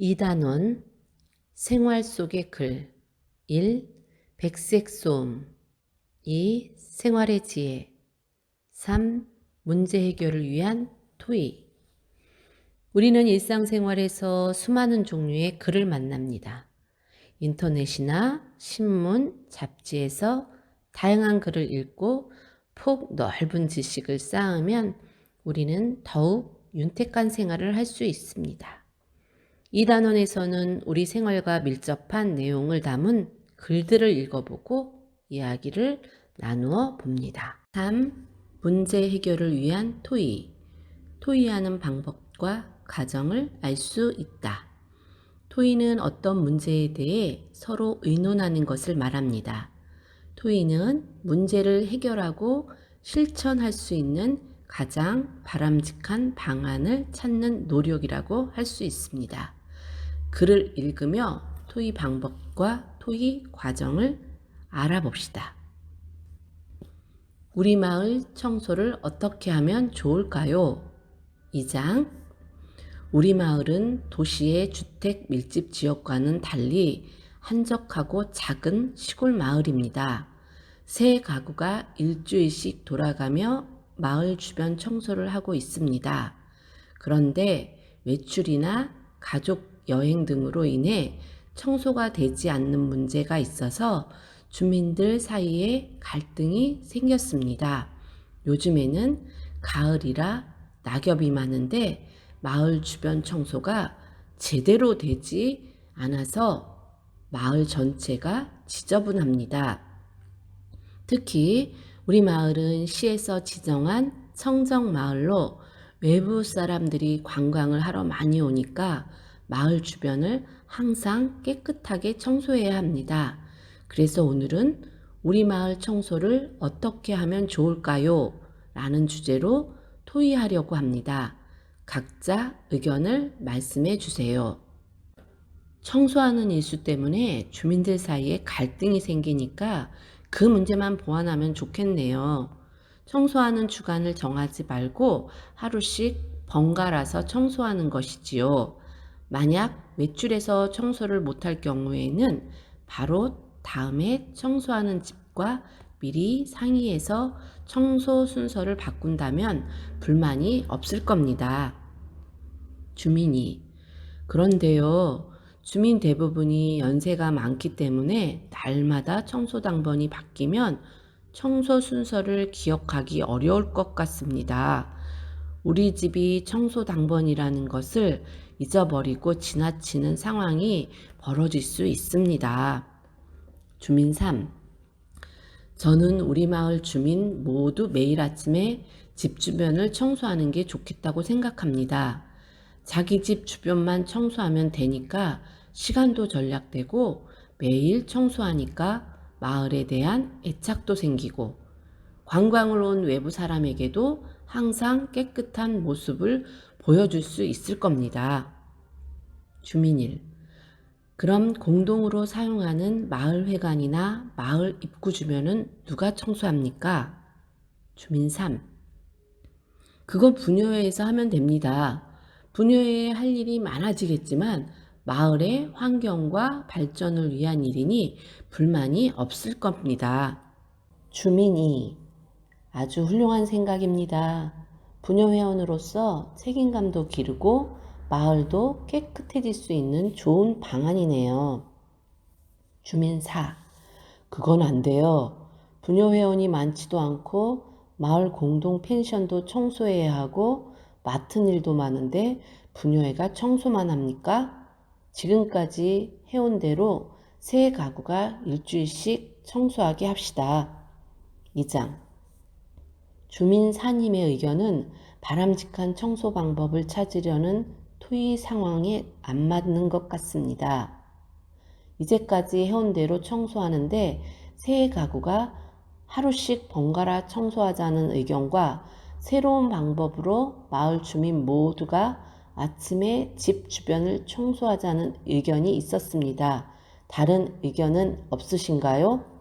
2단원 생활 속의 글 1. 백색 소음 2. 생활의 지혜 3. 문제 해결을 위한 토의 우리는 일상생활에서 수많은 종류의 글을 만납니다. 인터넷이나 신문, 잡지에서 다양한 글을 읽고 폭 넓은 지식을 쌓으면 우리는 더욱 윤택한 생활을 할 수 있습니다. 이 단원에서는 우리 생활과 밀접한 내용을 담은 글들을 읽어보고 이야기를 나누어 봅니다. 3. 문제 해결을 위한 토의. 토의하는 방법과 과정을 알 수 있다. 토의는 어떤 문제에 대해 서로 의논하는 것을 말합니다. 토의는 문제를 해결하고 실천할 수 있는 가장 바람직한 방안을 찾는 노력이라고 할 수 있습니다. 글을 읽으며 토의 방법과 토의 과정을 알아봅시다. 우리 마을 청소를 어떻게 하면 좋을까요? 2장 우리 마을은 도시의 주택 밀집 지역과는 달리 한적하고 작은 시골 마을입니다. 새 가구가 일주일씩 돌아가며 마을 주변 청소를 하고 있습니다. 그런데 외출이나 가족 여행 등으로 인해 청소가 되지 않는 문제가 있어서 주민들 사이에 갈등이 생겼습니다. 요즘에는 가을이라 낙엽이 많은데 마을 주변 청소가 제대로 되지 않아서 마을 전체가 지저분합니다. 특히 우리 마을은 시에서 지정한 청정 마을로 외부 사람들이 관광을 하러 많이 오니까 마을 주변을 항상 깨끗하게 청소해야 합니다. 그래서 오늘은 우리 마을 청소를 어떻게 하면 좋을까요? 라는 주제로 토의하려고 합니다. 각자 의견을 말씀해 주세요. 청소하는 일수 때문에 주민들 사이에 갈등이 생기니까 그 문제만 보완하면 좋겠네요. 청소하는 주간을 정하지 말고 하루씩 번갈아서 청소하는 것이지요. 만약 외출해서 청소를 못할 경우에는 바로 다음에 청소하는 집과 미리 상의해서 청소 순서를 바꾼다면 불만이 없을 겁니다. 주민이 그런데요. 주민 대부분이 연세가 많기 때문에 날마다 청소 당번이 바뀌면 청소 순서를 기억하기 어려울 것 같습니다. 우리 집이 청소 당번이라는 것을 잊어버리고 지나치는 상황이 벌어질 수 있습니다. 주민 3. 저는 우리 마을 주민 모두 매일 아침에 집 주변을 청소하는 게 좋겠다고 생각합니다. 자기 집 주변만 청소하면 되니까 시간도 절약되고 매일 청소하니까 마을에 대한 애착도 생기고 관광을 온 외부 사람에게도 항상 깨끗한 모습을 보여줄 수 있을 겁니다. 주민일. 그럼 공동으로 사용하는 마을회관이나 마을 입구 주변은 누가 청소합니까? 주민 3. 그거 분녀회에서 하면 됩니다. 분녀회에 할 일이 많아지겠지만 마을의 환경과 발전을 위한 일이니 불만이 없을 겁니다. 주민이 아주 훌륭한 생각입니다. 부녀회원으로서 책임감도 기르고 마을도 깨끗해질 수 있는 좋은 방안이네요. 주민 4. 그건 안 돼요. 부녀회원이 많지도 않고 마을 공동 펜션도 청소해야 하고 맡은 일도 많은데 부녀회가 청소만 합니까? 지금까지 해온 대로 새 가구가 일주일씩 청소하게 합시다. 2장 주민 사님의 의견은 바람직한 청소 방법을 찾으려는 토의 상황에 안 맞는 것 같습니다. 이제까지 해온 대로 청소하는데 새 가구가 하루씩 번갈아 청소하자는 의견과 새로운 방법으로 마을 주민 모두가 아침에 집 주변을 청소하자는 의견이 있었습니다. 다른 의견은 없으신가요?